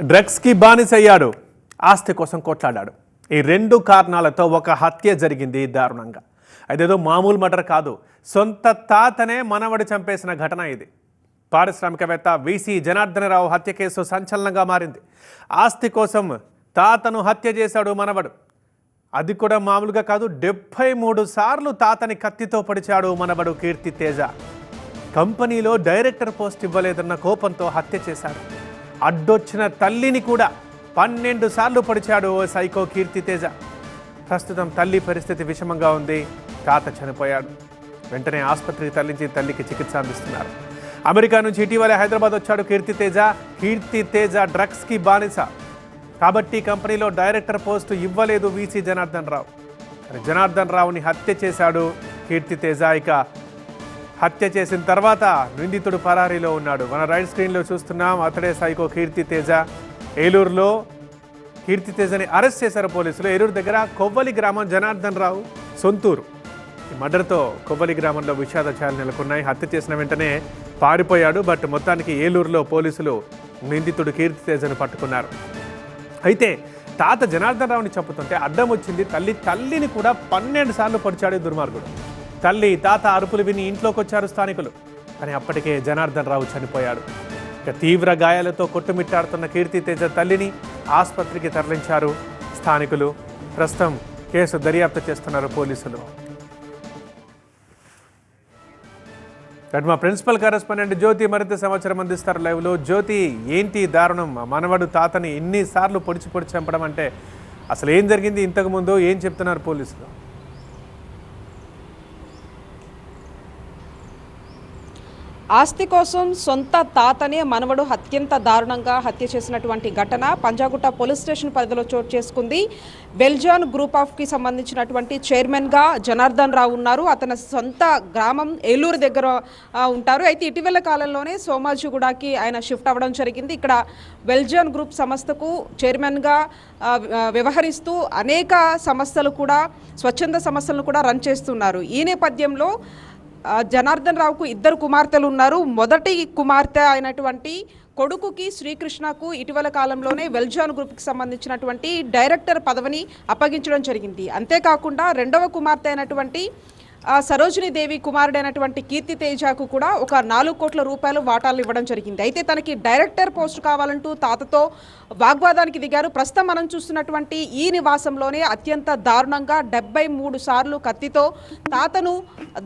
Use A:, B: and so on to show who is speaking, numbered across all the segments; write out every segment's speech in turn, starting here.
A: డ్రగ్స్కి బానిసయ్యాడు. ఆస్తి కోసం కొట్లాడాడు. ఈ రెండు కారణాలతో ఒక హత్య జరిగింది దారుణంగా. అదేదో మామూలు మటర్ కాదు. సొంత తాతనే మనవడు చంపేసిన ఘటన ఇది. పారిశ్రామికవేత్త వీసీ జనార్దనరావు హత్య కేసు సంచలనంగా మారింది. ఆస్తి కోసం తాతను హత్య చేశాడు మనవడు. అది కూడా మామూలుగా కాదు. డెబ్భై మూడు సార్లు తాతని కత్తితో పడిచాడు మనవడు కీర్తి తేజ. కంపెనీలో డైరెక్టర్ పోస్ట్ ఇవ్వలేదన్న కోపంతో హత్య చేశాడు. అడ్డొచ్చిన తల్లిని కూడా పన్నెండు సార్లు పొడిచాడు ఓ సైకో కీర్తి తేజ ప్రస్తుతం తల్లి పరిస్థితి విషమంగా ఉంది. తాత చనిపోయాడు. వెంటనే ఆసుపత్రికి తరలించి తల్లికి చికిత్స అందిస్తున్నారు. అమెరికా నుంచి ఇటీవలే హైదరాబాద్ వచ్చాడు కీర్తి తేజ కీర్తి తేజ డ్రగ్స్కి బానిస. కాబట్టి కంపెనీలో డైరెక్టర్ పోస్టు ఇవ్వలేదు వీసీ జనార్దన్ రావు. జనార్దన్ రావుని హత్య చేశాడు కీర్తి తేజ ఇక హత్య చేసిన తర్వాత నిందితుడు పరారీలో ఉన్నాడు. మన రైట్ స్క్రీన్లో చూస్తున్నాం అతడే సైకో కీర్తి తేజ. ఏలూరులో కీర్తి తేజని అరెస్ట్ చేశారు పోలీసులు. ఏలూరు దగ్గర కొవ్వలి గ్రామం జనార్దన్ రావు సొంతూరు. ఈ మర్డర్తో కొవ్వలి గ్రామంలో విషాద ఛాయలు నెలకొన్నాయి. హత్య చేసిన వెంటనే పారిపోయాడు బట్ మొత్తానికి ఏలూరులో పోలీసులు నిందితుడు కీర్తి తేజను పట్టుకున్నారు. అయితే తాత జనార్దన్ రావుని చెప్పుతుంటే అడ్డం వచ్చింది తల్లి. తల్లిని కూడా పన్నెండు సార్లు పొడిచాడు దుర్మార్గుడు. తల్లి తాత అరుపులు విని ఇంట్లోకి వచ్చారు స్థానికులు. కానీ అప్పటికే జనార్దన్ రావు చనిపోయాడు. ఇక తీవ్ర గాయాలతో కొట్టుమిట్టాడుతున్న కీర్తి తేజ తల్లిని ఆసుపత్రికి తరలించారు స్థానికులు. ప్రస్తుతం కేసు దర్యాప్తు చేస్తున్నారు పోలీసులు. మా ప్రిన్సిపల్ కరెస్పాండెంట్ జ్యోతి మరింత సమాచారం అందిస్తారు లైవ్లో. జ్యోతి ఏంటి దారుణం? మనవడు తాతని ఇన్నిసార్లు పొడిచి పొడిచి చంపడం అంటే అసలు ఏం జరిగింది ఇంతకు ముందు? ఏం చెప్తున్నారు పోలీసులు?
B: ఆస్తి కోసం సొంత తాతనే మనవడు అత్యంత దారుణంగా హత్య చేసినటువంటి ఘటన పంజాగుట్ట పోలీస్ స్టేషన్ పరిధిలో చోటు చేసుకుంది. వెల్జాన్ గ్రూప్ ఆఫ్కి సంబంధించినటువంటి చైర్మన్గా జనార్దన్ రావు ఉన్నారు. అతని సొంత గ్రామం ఏలూరు దగ్గర ఉంటారు. అయితే ఇటీవల కాలంలోనే సోమాజిగూడకి ఆయన షిఫ్ట్ అవ్వడం జరిగింది. ఇక్కడ వెల్జాన్ గ్రూప్ సంస్థకు చైర్మన్గా వ్యవహరిస్తూ అనేక సంస్థలు కూడా స్వచ్ఛంద సంస్థలను కూడా రన్ చేస్తున్నారు. ఈ నేపథ్యంలో జనార్దన్ రావుకు ఇద్దరు కుమార్తెలు ఉన్నారు. మొదటి కుమార్తె అయినటువంటి కొడుకుకి శ్రీకృష్ణకు ఇటీవల కాలంలోనే వెల్జాన్ గ్రూప్కి సంబంధించినటువంటి డైరెక్టర్ పదవిని అప్పగించడం జరిగింది. అంతేకాకుండా రెండవ కుమార్తె అయినటువంటి సరోజిని దేవి కుమారుడైనటువంటి కీర్తి తేజాకు కూడా ఒక నాలుగు కోట్ల రూపాయలు వాటాలు ఇవ్వడం జరిగింది. అయితే తనకి డైరెక్టర్ పోస్ట్ కావాలంటూ తాతతో వాగ్వాదానికి దిగారు. ప్రస్తుతం మనం చూస్తున్నటువంటి ఈ నివాసంలోనే అత్యంత దారుణంగా డెబ్బై మూడు సార్లు కత్తితో తాతను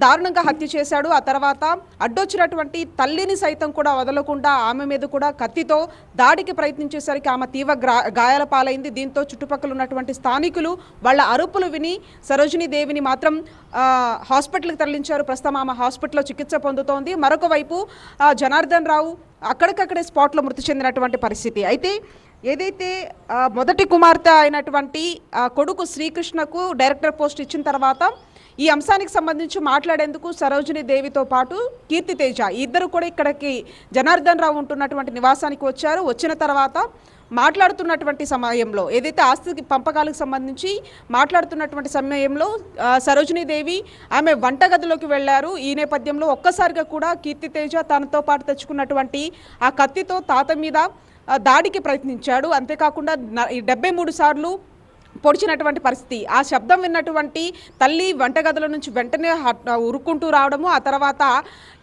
B: దారుణంగా హత్య చేశాడు. ఆ తర్వాత అడ్డొచ్చినటువంటి తల్లిని సైతం కూడా వదలకుండా ఆమె మీద కూడా కత్తితో దాడికి ప్రయత్నించేసరికి ఆమె తీవ్ర గాయాల పాలైంది. దీంతో చుట్టుపక్కల ఉన్నటువంటి స్థానికులు వాళ్ళ అరుపులు విని సరోజిని దేవిని మాత్రం హాస్పిటల్కి తరలించారు. ప్రస్తుతం ఆమె హాస్పిటల్లో చికిత్స పొందుతోంది. మరొక వైపు ఆ, జనార్దన్ రావు అక్కడికక్కడే స్పాట్లో మృతి చెందినటువంటి పరిస్థితి. అయితే ఏదైతే మొదటి కుమార్తె అయినటువంటి కొడుకు శ్రీకృష్ణకు డైరెక్టర్ పోస్ట్ ఇచ్చిన తర్వాత ఈ అంశానికి సంబంధించి మాట్లాడేందుకు సరోజిని దేవితో పాటు కీర్తి తేజ. ఇద్దరు కూడా ఇక్కడికి జనార్దన్ రావు ఉంటున్నటువంటి నివాసానికి వచ్చారు. వచ్చిన తర్వాత మాట్లాడుతున్నటువంటి సమయంలో ఏదైతే ఆస్తి పంపకాలకు సంబంధించి మాట్లాడుతున్నటువంటి సమయంలో సరోజినీదేవి దేవి ఆమె వంటగదిలోకి వెళ్ళారు. ఈ నేపథ్యంలో ఒక్కసారిగా కూడా కీర్తి తేజ తనతో పాటు తెచ్చుకున్నటువంటి ఆ కత్తితో తాత మీద దాడికి ప్రయత్నించాడు. అంతేకాకుండా డెబ్బై మూడు సార్లు పొడిచినటువంటి పరిస్థితి. ఆ శబ్దం విన్నటువంటి తల్లి వంటగదుల నుంచి వెంటనే ఉరుక్కుంటూ రావడము ఆ తర్వాత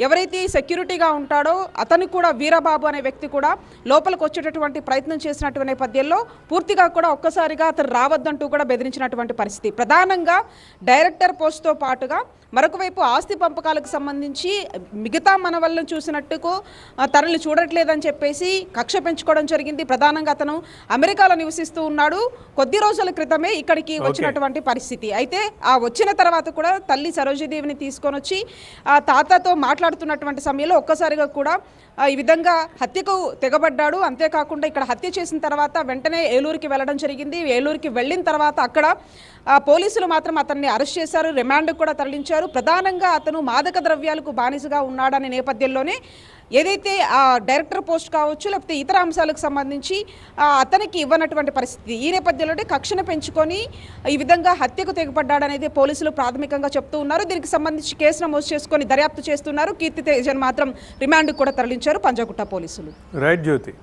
B: ఎవరైతే సెక్యూరిటీగా ఉంటాడో అతను కూడా వీరబాబు అనే వ్యక్తి కూడా లోపలికి వచ్చేటటువంటి ప్రయత్నం చేసినటువంటి నేపథ్యంలో పూర్తిగా కూడా ఒక్కసారిగా అతను రావద్దంటూ కూడా బెదిరించినటువంటి పరిస్థితి. ప్రధానంగా డైరెక్టర్ పోస్ట్తో పాటుగా మరొక వైపు ఆస్తి పంపకాలకు సంబంధించి మిగతా మన వల్ల చూసినట్టుకు తనని చూడట్లేదని చెప్పేసి కక్ష పెంచుకోవడం జరిగింది. ప్రధానంగా అతను అమెరికాలో నివసిస్తూ ఉన్నాడు. కొద్ది రోజుల క్రితం క్రితమే ఇక్కడికి వచ్చినటువంటి పరిస్థితి. అయితే ఆ వచ్చిన తర్వాత కూడా తల్లి సరోజదేవిని తీసుకొని వచ్చి ఆ తాతతో మాట్లాడుతున్నటువంటి సమయంలో ఒక్కసారిగా కూడా ఈ విధంగా హత్యకు తెగబడ్డాడు. అంతేకాకుండా ఇక్కడ హత్య చేసిన తర్వాత వెంటనే ఏలూరుకి వెళ్ళడం జరిగింది. ఏలూరుకి వెళ్ళిన తర్వాత అక్కడ పోలీసులు మాత్రం అతన్ని అరెస్ట్ చేశారు రిమాండ్ కూడా తరలించారు. ప్రధానంగా అతను మాదక ద్రవ్యాలకు బానిసగా ఉన్నాడనే నేపథ్యంలోనే ఏదైతే ఆ డైరెక్టర్ పోస్ట్ కావచ్చు లేకపోతే ఇతర అంశాలకు సంబంధించి అతనికి ఇవ్వనటువంటి పరిస్థితి. ఈ నేపథ్యంలోనే కక్షను పెంచుకొని ఈ విధంగా హత్యకు తెగపడ్డాడనేది పోలీసులు ప్రాథమికంగా చెప్తూ ఉన్నారు. దీనికి సంబంధించి కేసు నమోదు చేసుకొని దర్యాప్తు చేస్తున్నారు. కీర్తి తేజన్ మాత్రం రిమాండ్ కూడా తరలించారు పంజాగుట్ట పోలీసులు.
A: రైట్ జ్యోతి.